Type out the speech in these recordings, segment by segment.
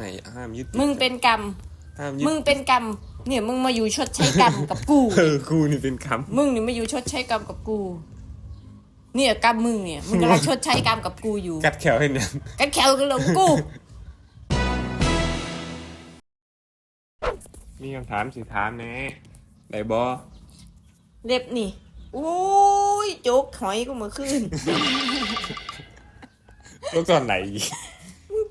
ไม่ห้ามยึดติดมึงเป็นกรรม ห้ามยึดมึงเป็นกรรม เนี่ยมึงมาอยู่ชดใช้กรรมกับกู เออกูนี่เป็นคมึงนี่มาอยู่ชดใช้กรรมกับกู เนี่ยกรรมมึงเนี่ยมึงกำลังชดใช้กรรมกับกูอยู่ำกัดแขวให้เนี่ยกันแขวกันหลงกู มีคำถามสิถามแน่ได้บอเล็บนี่โอ้ยโจกหอยกูเมื่อคืน ลูกตอนไหนอีกโ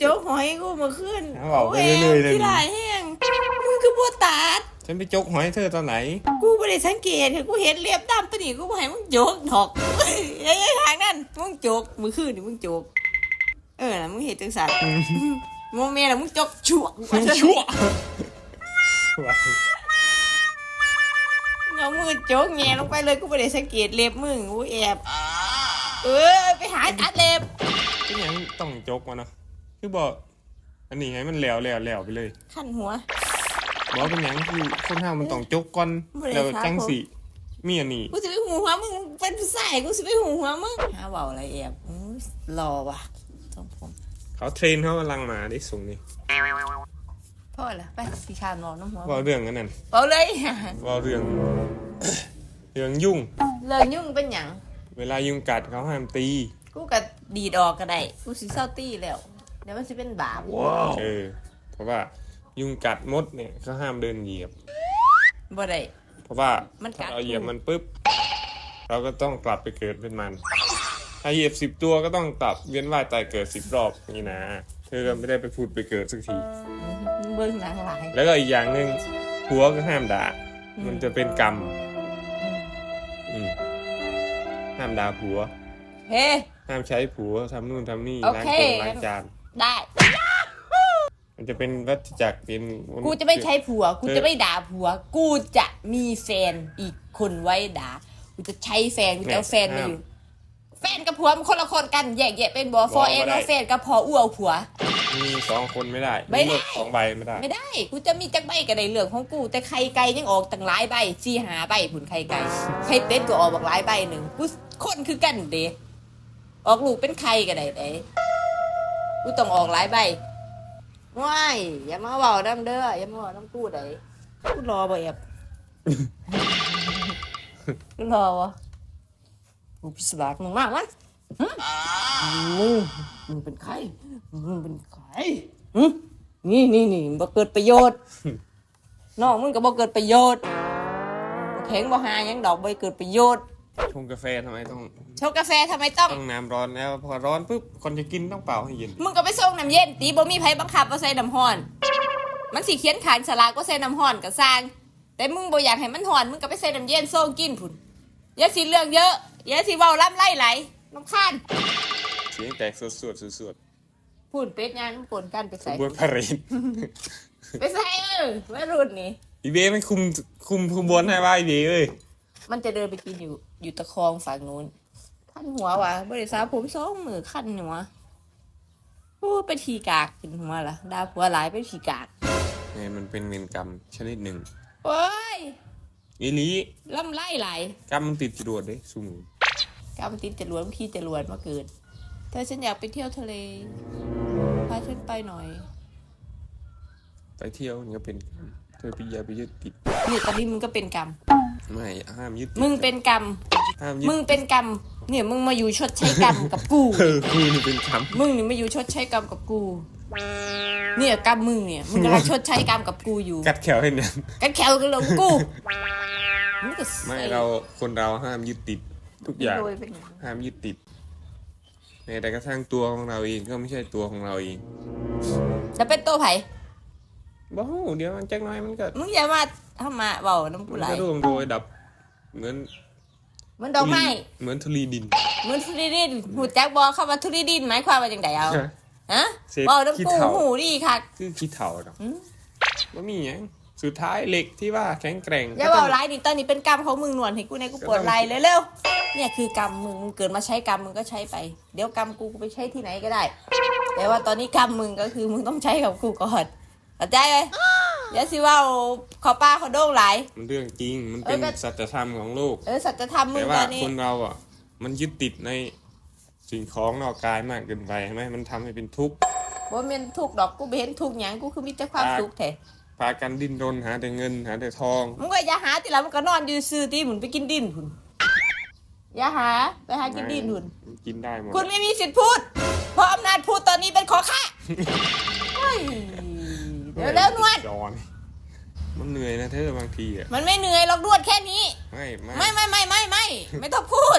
จกหอยกูเมื่อคืนเอาเอาไปเรื่อยๆเลย ที่หลายแห้งมึงคือบัวตาดฉันไปจกหอยเธอตอนไหน กูไม่ได้สังเกตกูเห็นเล็บดำตัวนี้กูบ่ให้มึงโจกดอกไอ้ไอ้ทางนั้นมึงโจกเมื่อคืนนี่มึงโจก เออนะมึงเห็นจังสันโมเมนต์มึงโจกชั่วชั่วเอามือโจกแงลงไปเลยกูไม่ได้สังเกตเล็บมึงกูแอบ เออไปหาตัดเล็บเป็นหยังต้องจกวะเนาะ คือบอกอันนี้ให้มันแล้วแล้วแล้วไปเลยขั้นหัวบอกเป็นหยังคือคนเฮามันต้องจกก่อนบ่ได้แล้วครับจังสิมีอันนี้กูสิไปหูหัวมึงเป็นผู้ชายกูสิไปหูหัวมึงหาเบาอะไรแอบอื้อรอว่ะต้องผมเขาเทรนเขากำลังมาได้สูงนี่พ่อละไปสีชามนอนน้ำหัวเว่าเรื่องกันนั่นเบาเลยเว่าเรื่องเรื่องยุ่งเลิกยุ่งเป็นหยังเวลายุงกัดเขาห้ามตี กูก็ดีดออกก็ได้ กูสิเศร้าตี้แล้ว เดี๋ยวมันสิเป็นบาปเออ เพราะว่ายุงกัดมดเนี่ยเขาห้ามเดินเหยียบ บ่ได้ เพราะว่ามันกัถ้าดเราเหยียบมันปุ๊บ เราก็ต้องกลับไปเกิดเป็นมัน ถ้าเหยียบสิบตัวก็ต้องกลับเวียนว่ายตายเกิดสิบรอบนี่นะ เธอก็ไม่ได้ไปพูดไปเกิดสักที เบิ่งหนังหลาย แล้วก็อีกอย่างหนึ่งผัวก็ห้ามด่ามันจะเป็นกรรม อืมห้ามด่าผัว เฮ้ ห้ามใช้ผัวทำนู่นทำนี่โอล้างเคจานล้างจาน ได้ มันจะเป็นวัฏจักรเป็นกูจะไม่ใช้ผัว กูจะไม่ด่าผัว กูจะมีแฟนอีกคนไว้ด่า กูจะใช้แฟน กูจะเอาแฟนมาอยู่ แฟนกับผัวมันคนละคนกัน แยกแยะเป็นบอฟอเอ็นเอาแฟนกับพออ้วผัว มีสองคนไม่ได้ไม่ได้ เลือกสองใบไม่ได้ ไม่ได้ กูจะมีจักใบก็ได้เรื่องของกู แต่ไข่ไก่ยังออกตั้งหลายใบสี่หาใบผุนไข่ไก่ไข่เป็ดก็ออกบักหลายใบหนึ่งกูคนคือกันเด้ออกลูกเป็นไข่ก็ได้เด้ กูต้องออกหลายใบว้ายอย่ามาเบาน้ำเด้ออย่ามาเบาน้ำกูได้กูรอบ่แอบกูรอวะกูพิศดารมึงมากมั้ยหึมึงมึงเป็นใครมึงเป็นใครหึนี่นี่นี่บ่เกิดประโยชน์น้องมึงก็บ่เกิดประโยชน์บ่แข็งบ่หาหยังดอกบ่เกิดประโยชน์ ชงกาแฟทำไมต้องชงกาแฟทำไมต้อง ต้องน้ำร้อนแล้วพอร้อนปุ๊บคนจะกินต้องเป่าให้เย็น มึงก็ไปส่งน้ำเย็น ตีบ่มีไผบังคับว่าใส่น้ำร้อน มันสิเขียนขานฉลากว่าใส่น้ำร้อนก็สร้าง แต่มึงบ่อยากให้มันร้อน มึงก็ไปใส่น้ำเย็นส่งกินพุ่นอย่าสิเรื่องเยอะอย่าสิเว้าล้ำไล่ไหลน้ำคานเสียงแตกสวดสวดสวดสวดพุ่นเป็ดงานมึงปนกันไปใส่บวนพาเรนไปใส่เออวัยรุ่นนี่อีเบ้ไม่คุมคุมขบวนให้ว่าอีเบ้เอ้ย มันจะเดินไปกินอยู่อยู่ตะคองฝั่งนู้นขั้นหัวว่ะบริษัทผมสองมือขั้นหัวโอ้เป็นทีกากกินหัวล่ะดาผัวหลายเป็นทีกากไงมันเป็นเวรกรรมชนิดหนึ่งโอ้ยอีหลีล่ำไล่ไหลายกรรมมันติดจรวดเด้สูงกำติดจรวดขี้จรวดมาเกิดเธอฉันอยากไปเที่ยวทะเลพาฉันไปหน่อย ไปเที่ยวนี่ก็เป็นกรรม เธอไปอย่าไปยึดติดเนี่ยตอนนี้มึงก็เป็นกรรม ไม่ห้ามยึดติดมึงเป็นกรรม ห้ามยึดมึงเป็นกรรม เนี่ยมึงมาอยู่ชดใช้กรรมกับกู เออกูนี่เป็นกรรมมึงนี่มาอยู่ชดใช้กรรมกับกู เนี่ยกรรมมึงเนี่ย มึงกำลังชดใช้กรรมกับกูอยู่กัดแขวให้เนี่ยกันแขวกันหลงกูมึงก็ไม่เราคนเราห้ามยึดติด ทุกอย่างโดยเป็นอย่างห้ามยึดติดแม้แต่กระทั่งตัวของเราเองก็ไม่ใช่ตัวของเราเอง แล้วเป็นตัวไผ่ บ้าเดี๋ยวมันจักหน้อยมันก็มึงอย่ามาทำมาเบาน้ำกูมันไหลก็ร่วงโรยดับ เหมือนมันดอกไม้เหมือนทุลีดินเหมือนทุเรีดินหูแจ็คบอกเข้ามาทุเรีดินหมายความว่าจังไดเอาฮะเศษเบาน้ำขี้กูเถ้าหูดีค่ะ คือขี้เถาเนาะอืมว่ามีอย่างสุดท้ายเหล็กที่ว่าแข็งแกร่งอย่าก็เบาต้อง ไลน์นี่ตอนนี้เป็นกรรมของมึงหนวดให้กูในกูปวดไหลเร็วๆเนี่ยคือกรรมมึงมึงเกิดมาใช้กรรมมึงก็ใช้ไป เดี๋ยวกรรมกูกูไปใช้ที่ไหนก็ได้ แต่ว่าตอนนี้กรรมมึงก็คือมึงต้องใช้กับกูก่อน เข้าใจไหมเดี๋ยวสิว่าเขาป้าเขาโด่งไหลาย มันเรื่องจริง มันเป็นเออก็ สัจธรรมของโลก เออสัจธรรมมึแต่งว่าตอนนี้คนเราอะ มันยึดติดในสิ่งของนอกกายมากเกินไปใช่ไหมมันทำให้เป็นทุกข์ บ่แม่นทุกข์ดอกกูบ่เห็นทุกข์หยังกูคือมีแต่ความสุขแท้ พากันดิ้นรนหาแต่เงินหาแต่ทอง มึงก็อย่าหาติละมึงก็นอนอยู่ซื่อๆติมึงไปกินดินพุ่นอย่าหาไปหากินดินพุ่น กินได้หมด คุณไม่มีสิทธิ์พูด เพราะอำนาจพูดตอนนี้เป็นขอข้า เฮ้ยเดี๋ยวแล้วนวด จอนมันเหนื่อยนะเธอบางทีอะ มันไม่เหนื่อยหรอกนวดแค่นี้ ไม่ไม่ไม่ไม่ไม่ไม่ไม่ไม่ต้องพูด